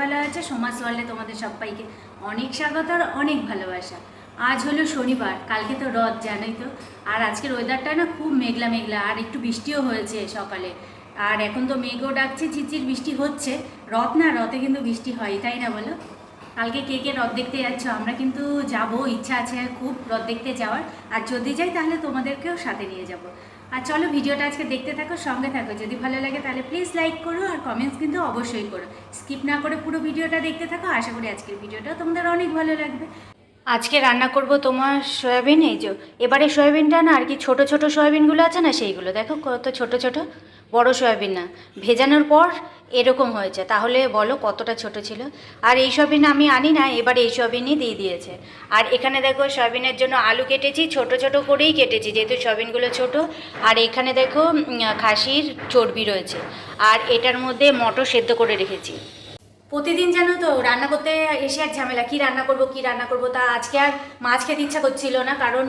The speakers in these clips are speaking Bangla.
ভালো আছে। সমাজ ওয়ার্ল্ডে তোমাদের সবাইকে অনেক স্বাগত আর অনেক ভালোবাসা। আজ হলো শনিবার, কালকে তো রথ, জানোই তো। আর আজকের ওয়েদারটা না খুব মেঘলা মেঘলা, আর একটু বৃষ্টিও হয়েছে সকালে। আর এখন তো মেঘও ডাকছে, ঝিরঝির বৃষ্টি হচ্ছে। রথ না, রথে কিন্তু বৃষ্টি হয়, তাই না বলো? কালকে কে কে রথ দেখতে যাচ্ছ? আমরা কিন্তু যাব, ইচ্ছা আছে খুব রথ দেখতে যাওয়ার। আর যদি যাই তাহলে তোমাদেরকেও সাথে নিয়ে যাব। আর চলো ভিডিওটা আজকে দেখতে থাকো, সঙ্গে থাকো। যদি ভালো লাগে তাহলে প্লিজ লাইক করো আর কমেন্টস কিন্তু অবশ্যই করো। স্কিপ না করে পুরো ভিডিওটা দেখতে থাকো, আশা করি আজকের ভিডিওটা তোমাদের অনেক ভালো লাগবে। আজকে রান্না করব তোমার সয়াবিন, এই যে এবারে সয়াবিনটা না আর কি ছোট ছোট সয়াবিনগুলো আছে না সেইগুলো। দেখো কত ছোট ছোট। বড় সয়াবিন না। ভেজানোর পর এরকম হয়েছে। তাহলে বলো কতটা ছোট ছিল? আর এই সয়াবিন আমি আনি না, এবার এই সয়াবিনই দিয়ে দিয়েছে। আর এখানে দেখো সয়াবিনের জন্য আলু কেটেছি, ছোট ছোট করেই কেটেছি, যেহেতু সয়াবিনগুলো ছোট। আর এখানে দেখো খাসির চর্বি রয়েছে। আর এটার মধ্যে মটর সেদ্ধ করে রেখেছি। প্রতিদিন জানো তো রান্না করতে এসে এক ঝামেলা কি রান্না করব কি রান্না করব তা আজকে আর মাছ খেতে ইচ্ছা করছিল না। কারণ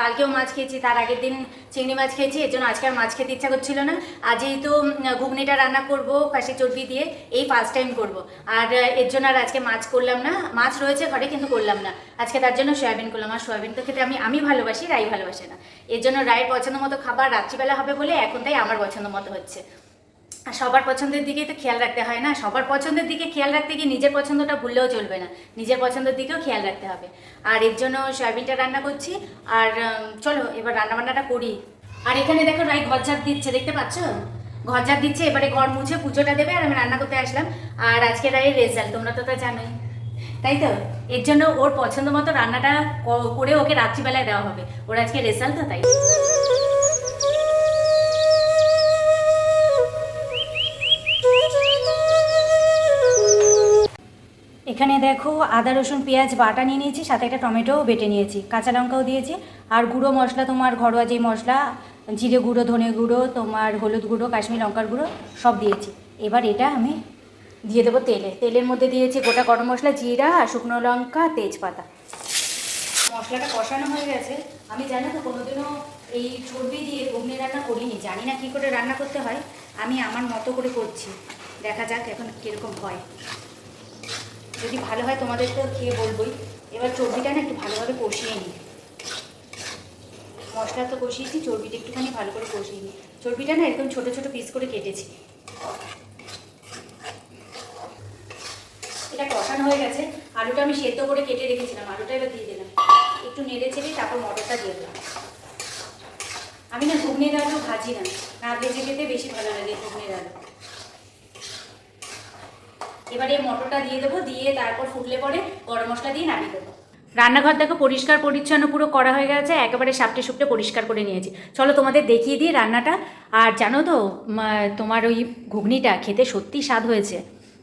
কালকেও মাছ খেয়েছি তার আগের দিন চিংড়ি মাছ খেয়েছি এর জন্য আজকে আর মাছ খেতে ইচ্ছা করছিল না। যেহেতু উম, ঘুগনিটা রান্না করব কাশি চর্বি দিয়ে এই ফার্স্ট টাইম করব। আর এর জন্য আর আজকে মাছ করলাম না। মাছ রয়েছে ঘরে কিন্তু করলাম না। আজকে তার জন্য সয়াবিন করলাম। আর সয়াবিন তো খেতে আমি আমি ভালোবাসি রাই ভালোবাসে না। এর জন্য রায়ের পছন্দ মতো খাবার রাত্রিবেলা হবে বলে এখন তাই আমার পছন্দ মতো হচ্ছে। সবার পছন্দের দিকেই তো খেয়াল রাখতে হয় না। সবার পছন্দের দিকে খেয়াল রাখতে গিয়ে নিজের পছন্দটা ভুললেও চলবে না। নিজের পছন্দের দিকেও খেয়াল রাখতে হবে। আর এর জন্য সয়াবিনটা রান্না করছি। আর চলো এবার রান্নাবান্নাটা করি। আর এখানে দেখো রাই ঘর ঝাড় দিচ্ছে, দেখতে পাচ্ছ? ঘর ঝাড় দিচ্ছে, এবারে ঘর মুছে পুজোটা দেবে আর আমি রান্না করতে আসলাম। আর আজকে রায়ের রেজাল্ট তোমরা তো তা জানোই। তাই তো? এর জন্য ওর পছন্দ মতো রান্নাটা করে ওকে রাত্রিবেলায় দেওয়া হবে। ওর আজকে রেজাল্ট তো তাই। এখানে দেখো, আদা, রসুন, পেঁয়াজ, বাটা নিয়ে নিয়েছি, সাথে একটা টমেটোও বেটে নিয়েছি, কাঁচা লঙ্কাও দিয়েছি, আর গুঁড়ো মশলা, তোমার ঘরোয়া যেই মশলা, জিরে গুঁড়ো, ধনে গুঁড়ো, তোমার হলুদ গুঁড়ো, কাশ্মীর লঙ্কার গুঁড়ো, সব দিয়েছি। এবার এটা আমি দিয়ে দেবো তেলে। তেলের মধ্যে দিয়েছি গোটা গরম মশলা, জিরা, আর শুকনো লঙ্কা, তেজপাতা। মশলাটা কষানো হয়ে গেছে। আমি জানি তো, কোনোদিনও এই চর্বি দিয়ে ঘুগনি রান্না করিনি, জানি না কী করে রান্না করতে হয়। আমি আমার মতো করে করছি। দেখা যাক এখন কীরকম হয়। যদি ভালো হয় তোমাদের তো খেয়ে বলবোই। এবার চর্বিটা না একটু ভালোভাবে কষিয়ে নিই। মশলা তো কষিয়েছি, চর্বিটা একটুখানি ভালো করে কষিয়ে নিই। চর্বিটা না এরকম ছোটো ছোটো পিস করে কেটেছি। এটা কষানো হয়ে গেছে। আলুটা আমি সেদ্ধ করে কেটে রেখেছিলাম, আলুটা এবার দিয়ে দিলাম। একটু নেড়ে চেড়ে তারপর মটরটা দিয়ে দিলাম। আমি না ঘুগনির আলু ভাজি না না ভেজে খেতে বেশি ভালো লাগে ঘুগনির আলু। এবার মটরটা দিয়ে দেবো, দিয়ে তারপর ফুটলে পরে গরম মশলা দিয়ে নামিয়ে দেবো। রান্নাঘর দেখো পরিষ্কার, পরিচ্ছন্ন, পুরো করা হয়ে গেছে, একেবারে সাপটে সুপটে পরিষ্কার করে নিয়েছি। চলো তোমাদের দেখিয়ে দিই রান্নাটা। আর জানো তো তোমার ওই ঘুগনিটা খেতে সত্যি স্বাদ হয়েছে।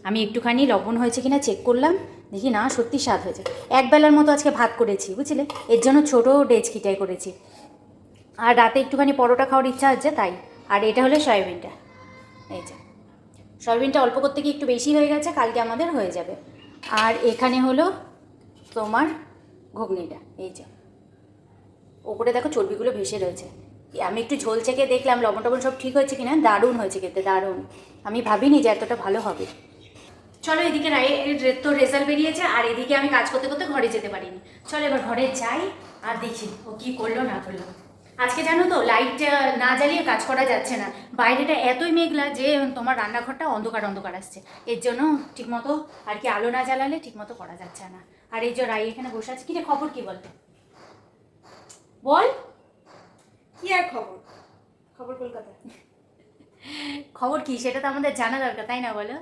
আমি একটুখানি লবণ হয়েছে কিনা চেক করলাম, দেখি না সত্যি স্বাদ হয়েছে। এক বেলার মতো আজকে ভাত করেছি, বুঝলে? এর জন্য ছোটো ডেচকিটাই করেছি। আর রাতে একটুখানি পরোটা খাওয়ার ইচ্ছা হচ্ছে তাই। আর এটা হলো সয়াবিনটা। এই যে। সয়াবিনটা অল্প করতে গিয়ে একটু বেশি হয়ে গেছে, কালকে আমাদের হয়ে যাবে। আর এখানে হলো তোমার ঘুগনিটা, এই যে। ওপরে দেখো চর্বিগুলো ভেসে রয়েছে। আমি একটু ঝোল চেকে দেখলাম লবণ টবণ সব ঠিক হয়েছে কিনা? দারুণ হয়েছে খেতে, দারুণ। আমি ভাবিনি যে এতটা ভালো হবে। চলো এদিকে তো রেজাল্ট বেরিয়েছে, আর এদিকে আমি কাজ করতে করতে ঘরে যেতে পারিনি। চলো এবার ঘরে যাই, আর দেখি ও কি করল, না করল। আজকে জানো তো লাইট না জ্বালিয়ে কাজ করা যাচ্ছে না। বাইরেটা এতই মেঘলা যে তোমার রান্নাঘরটা অন্ধকার অন্ধকার আসছে। এর জন্য ঠিকমতো আর কি আলো না জ্বালালে ঠিকমতো করা যাচ্ছে না। আর এই যে রাই এখানে বসে আছে কি রে খবর কি বল? বল। কি আর খবর? খবর কলকাতা। খবর কি? সেটা তো আমাদের জানা দরকার তাই না বলো?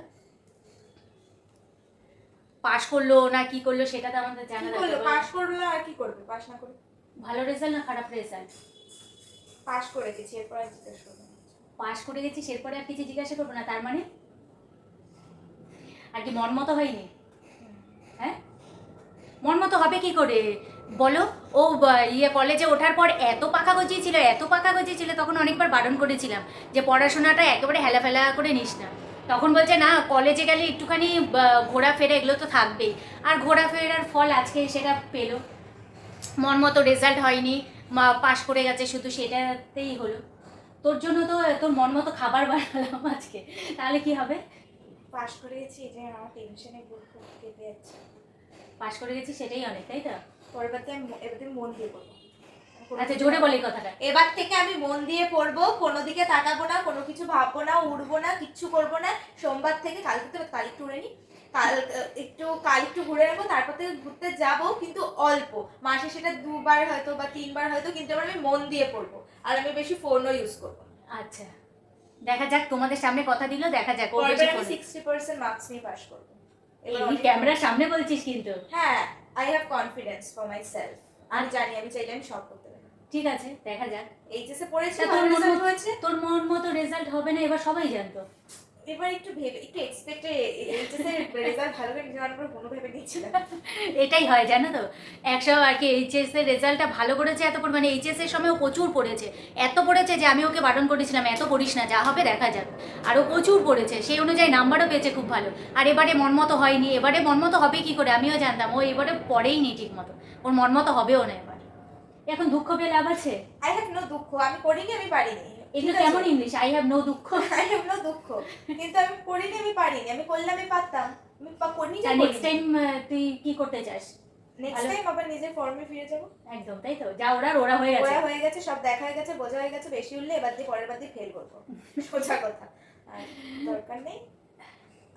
পাশ করল না কি করল সেটা তো আমাদের জানা করল? দরকার পাস করল আর কি করবে? পাশ না করে ভালো রেজাল্ট না খারাপ রেজাল্ট পাস করে গেছি, এরপর আর জিজ্ঞেস করব। পাশ করে গেছি এরপরে আর কিছু জিজ্ঞাসা করব না, তার মানে? আর কি মন মতো হয়নি? হ্যাঁ? মন মতো হবে কি করে? বলো, ও ইয়ে কলেজে ওঠার পর এত পাকা গজিয়েছিল, এত পাকা গজিয়েছিল, তখন অনেকবার বারণ করেছিলাম যে পড়াশোনাটা একেবারে হেলাফেলা করে নিস না। তখন বলছে, না, কলেজে গেলে একটুখানি ঘোরাফেরা এগুলো তো থাকবেই। আর ঘোরাফেরার ফল আজকে সেটা পেল। মন মতো রেজাল্ট হয়নি। মা পাশ করে গেছে শুধু সেটাতেই হলো। তোর জন্য তো তোর মন মতো খাবার বানালাম আজকে। তাহলে কি হবে? পাশ করে গেছি যে আমার টেনশনে বুক ফুক কেঁপে যাচ্ছে। পাশ করে গেছি সেটাই অনেক তাই তো? পরের আমি এবার মন দিয়ে পড়ব। আচ্ছা জোরে বলি কথাটা। এবার থেকে আমি মন দিয়ে পড়ব কোনো দিকে তাকাবো না কোনো কিছু ভাববো না উড়বো না কিচ্ছু করব না। সোমবার থেকে কালকে তো কাল একটু উড়ে নি। কাল একটু কাল একটু ঘুরে নেব তারপর থেকে ঘুরতে যাব কিন্তু অল্প। মাসে সেটা দুবার হয়তো বা তিনবার হয়তো কিন্তু এবার আমি মন দিয়ে পড়ব। আর আমি বেশি ফোনও ইউজ করব আচ্ছা। দেখা যাক তোমাদের সামনে কথা দিল দেখা যাক আমি সিক্সটি পার্সেন্ট মার্কস নিয়ে পাস করব। এই ক্যামেরার সামনে বলছিস কিন্তু। হ্যাঁ I have confidence for myself আমি জানি আমি চাইলে আমি সব করতে পারি। ঠিক আছে দেখা যাক। এইচএসএ পড়েছি তা তোর মন হয়েছে? তোর মন মতো রেজাল্ট হবে না এবার সবাই জানতো। এবার একটু ভেবে একটু এক্সপেক্টে এইচএস এর রেজাল্ট ভালো করে কোনো ভেবে এটাই হয় জানো তো? একশো আর কি এইচএস এর রেজাল্টটা ভালো করেছে এত পরিমাণে এইচএস এর সময়ও প্রচুর পড়েছে। এত পড়েছে যে আমি ওকে বারণ করেছিলাম এত পড়িস না যা হবে দেখা যাবে আর ও প্রচুর পড়েছে সেই অনুযায়ী নাম্বারও পেয়েছে খুব ভালো। আর এবারে মনমতো হয়নি এবারে মনমতো হবে কি করে আমিও জানতাম ও এবারে পড়েই নি ঠিক মতো ওর মনমতো হবেও না এবার। এখন দুঃখ পেয়ে লাভ আছে? আই হ্যাভ নো দুঃখ আমি পড়িনি আমি পারিনি। এগুলো কেমন ইংলিশ? আই হ্যাভ নো দুঃখ। আই হ্যাভ নো দুঃখ। কিন্তু আমি পড়িনি আমি পারিনি। আমি করলে আমি পারতাম। আমি নেক্সট টাইম তুই কি করতে চাস? নেক্সট টাইম আবার নিজের ফর্মে ফিরে যাব। একদম তাই তো? যা ওরা ওরা হয়ে গেছে। ওরা হয়ে গেছে সব দেখা হয়ে গেছে বোঝা হয়ে গেছে বেশি উঠলে এবার দিয়ে পরের বার দিয়ে ফেল করব। সোজা কথা। দরকার নেই।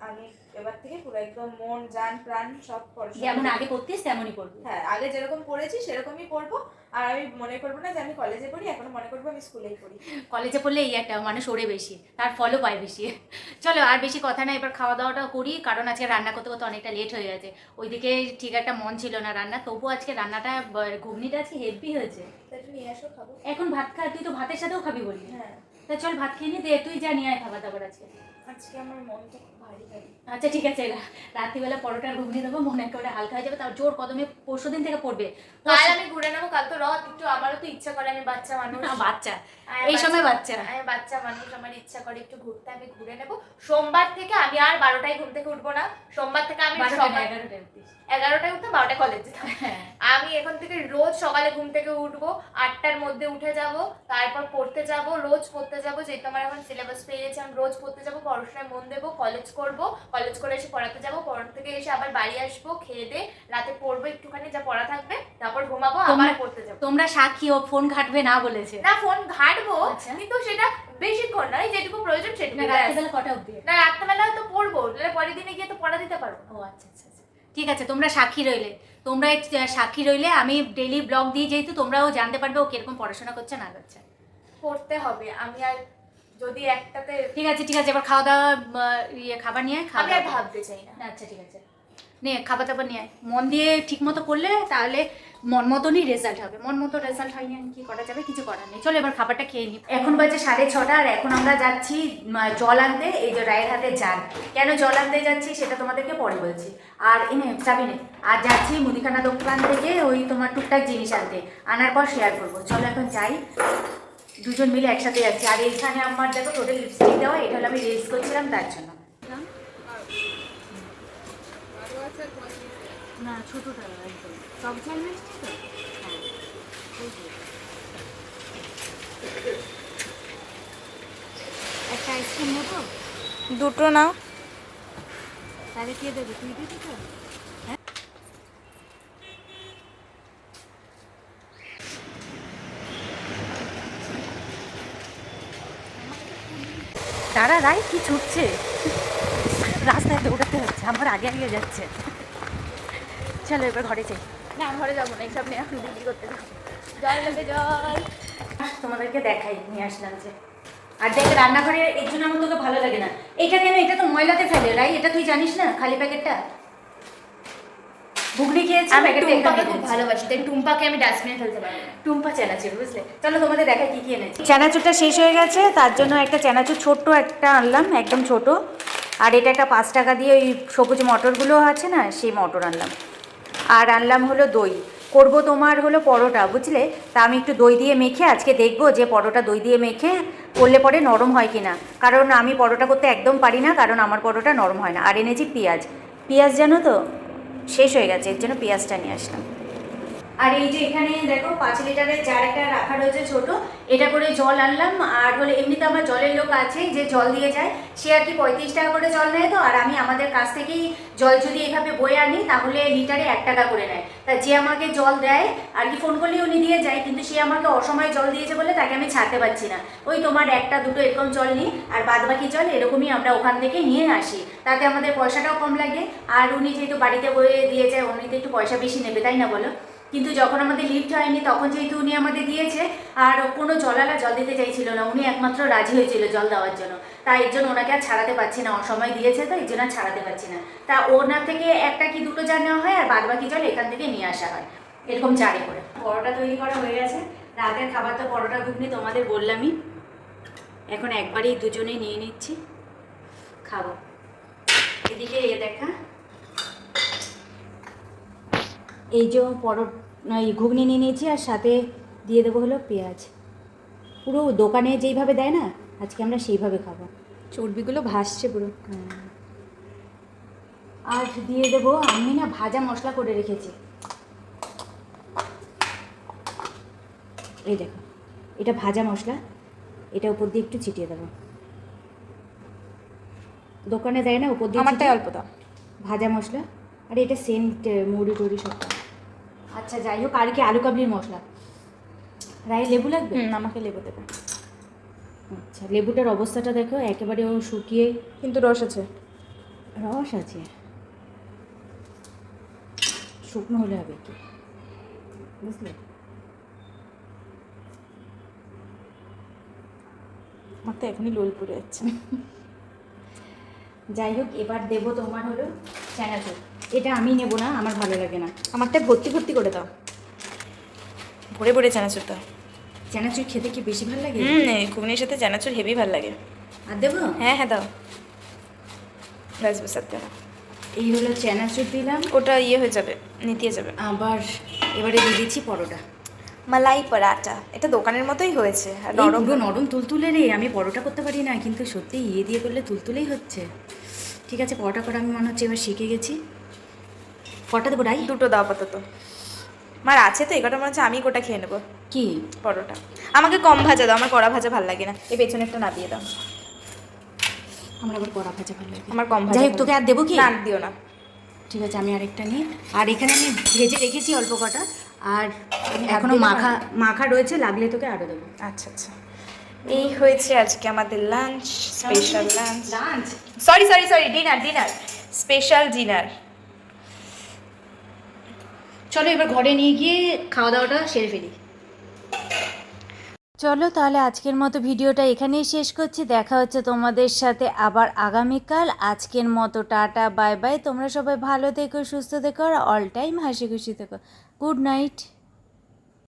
আমি এবার থেকে পুরো একদম মন জান প্রাণ সব যেমন আগে করতিস তেমনই করবি হ্যাঁ আগে যেরকম পড়েছি সেরকমই পড়ব। আর আমি মনে করব না যে আমি কলেজে পড়ি এখন মনে করব আমি স্কুলেই পড়ি। কলেজে পড়লে এই একটা মানুষ ওরে বেশি তার ফলও পায় বেশি। চলো আর বেশি কথা না এবার খাওয়া দাওয়াটা করি কারণ আজকে রান্না করতে করতে অনেকটা লেট হয়ে গেছে। ওইদিকে ঠিক একটা মন ছিল না রান্না তবুও আজকে রান্নাটা ঘুগনিটা আজকে হেভি হয়েছে। এখন ভাত খা তুই তো ভাতের সাথেও খাবি বললি। হ্যাঁ। তা চল ভাত খেয়ে নি দে তুই যা নিয়ে আয় খাবার দাবার আজকে। আজকে আমার মনটা আচ্ছা ঠিক আছে রাত্রিবেলা পরোটার ঘুগনি দেবো মনে একেবারে হালকা হয়ে যাবে তার জোর কদমে পরশু দিন থেকে পড়বে। কাল আমি ঘুরে নেব কাল তো রথ একটু আমারও তো ইচ্ছা করে আমি বাচ্চা মানুষ। বাচ্চা। এই সময় বাচ্চা। আমি বাচ্চা মানুষ আমার ইচ্ছা করে একটু ঘুরতে আমি ঘুরে নেব। সোমবার থেকে আমি আর বারোটায় ঘুম থেকে উঠবো না। সোমবার থেকে আমি এগারোটায় উঠতে বারোটায় কলেজ যেতাম। হ্যাঁ। আমি এখন থেকে রোজ সকালে ঘুম থেকে উঠবো আটটার মধ্যে উঠে যাব তারপর পড়তে যাব রোজ পড়তে যাব যেহেতু আমার এখন সিলেবাস পেয়ে গেছে আমি রোজ পড়তে যাব পড়াশোনায় মন দেবো কলেজ করব কলেজ করে এসে পড়াতে যাব পড়াতে থেকে এসে আবার বাড়ি আসব খেয়ে দে রাতে পড়ব একটুখানি যা পড়া থাকবে তারপর ঘুমাবো আবার পড়তে যাব তোমরা সাক্ষী ও ফোন ঘাটবে না বলেছে না ফোন ঘাটবো আচ্ছা। কিন্তু সেটা বেশিক্ষণ নয় যেটুকু প্রয়োজন সেটুকু। রাত্রিবেলা কটা অবধি না রাত্রেবেলা তো পড়ব তাহলে পরের দিনে গিয়ে তো পড়া দিতে পারব ও আচ্ছা আচ্ছা আচ্ছা। ঠিক আছে তোমরা সাক্ষী রইলে তোমরা সাক্ষী রইলে আমি ডেলি ব্লগ দিই যেহেতু তোমরাও জানতে পারবে ও কীরকম পড়াশোনা করছে না করছে পড়তে হবে আমি আর যদি একটাতে ঠিক আছে ঠিক আছে এবার খাওয়া দাওয়া ইয়ে খাবার নিয়ে খাওয়া আমি ভাবতে চাই না। আচ্ছা ঠিক আছে। নে খাবার দাবার নিয়ে। মন দিয়ে ঠিক মতো করলে তাহলে মন মতনই রেজাল্ট হবে। মন মতো রেজাল্ট হয়নি আর কি করা যাবে কিছু করার নেই। চলো এবার খাবারটা খেয়ে নিই এখন বাজে সাড়ে ছটা আর এখন আমরা যাচ্ছি জল আনতে এই যে রায়ের হাতে যান কেন জল আনতে যাচ্ছি সেটা তোমাদেরকে পরে বলছি। আর এনে চাবি নে। আর যাচ্ছি মুদিখানা দোকান থেকে ওই তোমার টুকটাক জিনিস আনতে। আনার পর শেয়ার করব। চলো এখন যাই। দুজন মিলে একসাথে যাচ্ছি। আর এইখানে আমার দেখো টোটাল লিপস্টিক দেওয়া এটা হলো আমি রিলস করছিলাম তার জন্য। না ছোটোটা একদম। টক ঝাল মিষ্টি তো? হ্যাঁ। একটা আইসক্রিম নেব? দুটো নাও। তাহলে কে দেবে? তুই দিবি তো? তারা রাই কি ছুটছে? রাস্তায় দৌড়াতে হচ্ছে আমার আগে আগে যাচ্ছে। চলো এবার ঘরে যাই। না ঘরে যাব না এইসব নিয়ে এখন বিক্রি করতে যাব জল নেবে জল। তোমাদেরকে দেখাই নিয়ে আসলাম যে। আর দেখ রান্নাঘরে এর জন্য আমার তোকে ভালো লাগে না। এটা কেন? এটা তো ময়লাতে ফেলে রাই এটা তুই জানিস না? খালি প্যাকেটটা? ঘুগনি খেয়েছি আমি টুম্পাকে খুব ভালোবাসি তাই টুম্পাকে আমি ডাস্টবিনে ফেলতে পারব না। টুম্পা চানাচুর বুঝলে? চলো তোমাদের দেখা কি কি এনেছি। চানাচুরটা শেষ হয়ে গেছে তার জন্য একটা চানাচুর ছোট্ট একটা আনলাম একদম ছোট। আর এটা একটা পাঁচ টাকা দিয়ে ওই সবুজ মটরগুলো আছে না সেই মটর আনলাম। আর আনলাম হলো দই। করব তোমার হলো পরোটা বুঝলে? তা আমি একটু দই দিয়ে মেখে আজকে দেখব যে পরোটা দই দিয়ে মেখে করলে পরে নরম হয় কি না কারণ আমি পরোটা করতে একদম পারি না কারণ আমার পরোটা নরম হয় না। আর এনেছি পেঁয়াজ। পেঁয়াজ জানো তো? শেষ হয়ে গেছে এর জন্য পেঁয়াজটা নিয়ে আসলাম। আর এই যে এখানে দেখো পাঁচ লিটারের জার একটা রাখা রয়েছে ছোট, এটা করে জল আনলাম। আর হলে এমনিতে আমার জলের লোক আছে যে জল দিয়ে যায়। সে আর কি পঁয়ত্রিশ টাকা করে জল নেয় তো, আর আমি আমাদের কাছ থেকেই জল যদি এভাবে বয়ে আনি, তাহলে লিটারে এক টাকা করে নেয়। তা যে আমাকে জল দেয়, আর কি ফোন করলেই উনি দিয়ে যায়, কিন্তু সে আমাকে অসময়ে জল দিয়েছে বলে তাকে আমি ছাড়তে পারছি না। ওই তোমার একটা, দুটো এরকম জল নিই আর বাদ বাকি জল এরকমই আমরা ওখান থেকে নিয়ে আসি। তাতে আমাদের পয়সাটাও কম লাগে। আর উনি যেহেতু বাড়িতে বয়ে দিয়ে যায় উনি তো একটু পয়সা বেশি নেবে, তাই না বলো? কিন্তু যখন আমাদের লিফট হয়নি, তখন যেহেতু উনি আমাদের দিয়েছে, আর কোনো জলালা জল দিতে চাইছিল না, উনি একমাত্র রাজি হয়েছিল জল দেওয়ার জন্য। তাই এর জন্য ওনাকে আর ছাড়াতে পারছি না, অসময় দিয়েছে, তো এই জন্য আর ছাড়াতে পারছি না। তা ওনার থেকে একটা কি দুটো জার নেওয়া হয়, আর বাদ বাকি জল এখান থেকে নিয়ে আসা হয়, এরকম চারে করে। পরোটা তৈরি করা হয়ে গেছে, রাতের খাবার তো পরোটা ঘুগনি তোমাদের বললামই। এখন একবারেই দুজনেই নিয়ে নিচ্ছি, খাব। এদিকে এ দেখা। এই যে পরো এই ঘুগনি নিয়ে নিয়েছি আর সাথে দিয়ে দেবো হলো পেঁয়াজ। পুরো দোকানে যেইভাবে দেয় না আজকে আমরা সেইভাবে খাব। চর্বিগুলো ভাসছে পুরো। হ্যাঁ। আর দিয়ে দেবো আমি না ভাজা মশলা করে রেখেছি। এই দেখো এটা ভাজা মশলা এটা উপর দিয়ে একটু ছিটিয়ে দেবো। দোকানে দেয় না উপর দিয়ে আমারটাই অল্প দাও ভাজা মশলা আর এটা সেন্ট মুড়ি টুড়ি সব। আচ্ছা যাই হোক আর কি আলু কাবলির মশলা। রায় লেবু লাগবে? আমাকে লেবু দেবে। আচ্ছা লেবুটার অবস্থাটা দেখো একেবারে ও শুকিয়ে কিন্তু রস আছে। রস আছে? শুকনো হলে হবে কি? বুঝলে? আমার তো এখনই লোল পড়ে যাচ্ছে। যাই হোক এবার দেবো তোমার হলো চানাচুর এটা আমি নেব না আমার ভালো লাগে না। আমারটা ভর্তি ভর্তি করে দাও। ভরে ভরে চানাচুর দাও। চানাচুর খেতে কি বেশি ভালো লাগে? হুম ঘুগনির সাথে চানাচুর হেভি ভালো লাগে। আর দেবো? হ্যাঁ হ্যাঁ দাও। ব্যাস আর দাও। এই হলো চানাচুর দিলাম। ওটা ইয়ে হয়ে যাবে নিতিয়ে যাবে। আবার এবারে দিয়ে দিচ্ছি পরোটা। মালাই পরাটা এটা দোকানের মতোই হয়েছে। আর নরম নরম তুলতুলে রে আমি পরোটা করতে পারি না কিন্তু সত্যি ইয়ে দিয়ে করলে তুলতুলেই হচ্ছে। ঠিক আছে পরোটা করা আমি মনে হচ্ছে এবার শিখে গেছি। কটা দেবো রাই দুটো দাও আপাতত। আমার আছে তো এগারোটা মনে হচ্ছে আমি গোটা খেয়ে নেব। কি? পরোটা। আমাকে কম ভাজা দাও আমার কড়া ভাজা ভালো লাগে না। এই পেছনে একটা না দিয়ে দাও। আমার আবার কড়া ভাজা ভালো লাগে। আমার কম ভাজা যাই তোকে আর দেবো কি? না দিও না। ঠিক আছে আমি আরেকটা নিই। আর এখানে আমি ভেজে রেখেছি অল্প কটা। আর এখনও মাখা মাখা রয়েছে লাগলে তোকে আরও দেবো। আচ্ছা আচ্ছা। এই হয়েছে আজকে আমাদের lunch special lunch lunch sorry sorry sorry dinner dinner special dinner চলো এবার ঘরে নিয়ে গিয়ে খাওয়া দাওয়াটা সেরে ফেলি। চলো তাহলে আজকের মতো ভিডিওটা এখানেই শেষ করছি। দেখা হচ্ছে তোমাদের সাথে আবার আগামীকাল। আজকের মতো টাটা, বাই বাই। তোমরা সবাই ভালো থেকো, সুস্থ থেকো আর অল টাইম হাসি খুশি থেকো। Good night